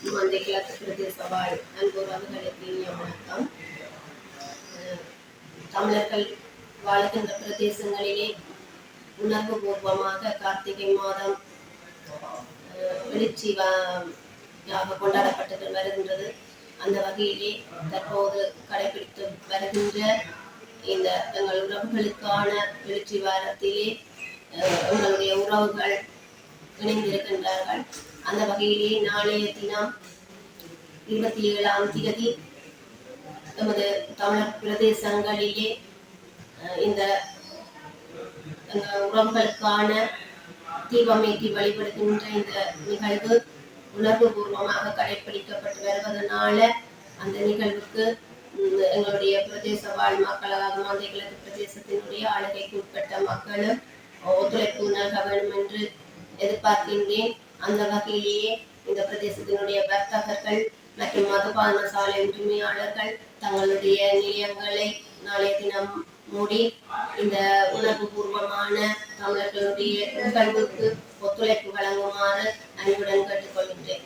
மந்தை கிழக்கு பிரதேச வாழ் அன்புறவுகளுக்கு இனிய வணக்கம் தமிழர்கள் வாழ்கின்ற பிரதேசங்களிலே உணர்வு பூர்வமாக கார்த்திகை மாதம் எழுச்சி கொண்டாடப்பட்டது வருகின்றது. அந்த வகையிலே தற்போது கடைபிடித்து வருகின்ற இந்த எங்கள் உறவுகளுக்கான எழுச்சி வாரத்திலே எங்களுடைய உறவுகள் இணைந்திருக்கின்றார்கள் அந்த வகையிலே நாளைய தினம் இருபத்தி ஏழாம் தேதி நமது தமிழர் பிரதேசங்களிலே இந்த எங்கள் உறவுகளுக்கான தீபமேற்றி வழிபடுகின்ற இந்த நிகழ்வு உணர்வு பூர்வமாக கடைபிடிக்கப்பட்டு வருவதனால அந்த நிகழ்வுக்கு எங்களுடைய பிரதேச வாழ் மக்களாக அதாவது கிழக்கு பிரதேசத்தினுடைய ஆளுகைக்கு உட்பட்ட மக்களும் ஒத்துழைப்பு நல்க வேண்டும் என்று எதிர்பார்க்கின்றேன். அந்த வகையிலேயே இந்த பிரதேசத்தினுடைய வர்த்தகர்கள் மற்றும் மதுபான சாலை உரிமையாளர்கள் தங்களுடைய நிலையங்களை நாளைய தினம் மூடி இந்த உணர்வு பூர்வமான தமிழர்களுடைய நிகழ்வுக்கு ஒத்துழைப்பு வழங்குமாறு அன்புடன் கேட்டுக்கொள்கின்றேன்.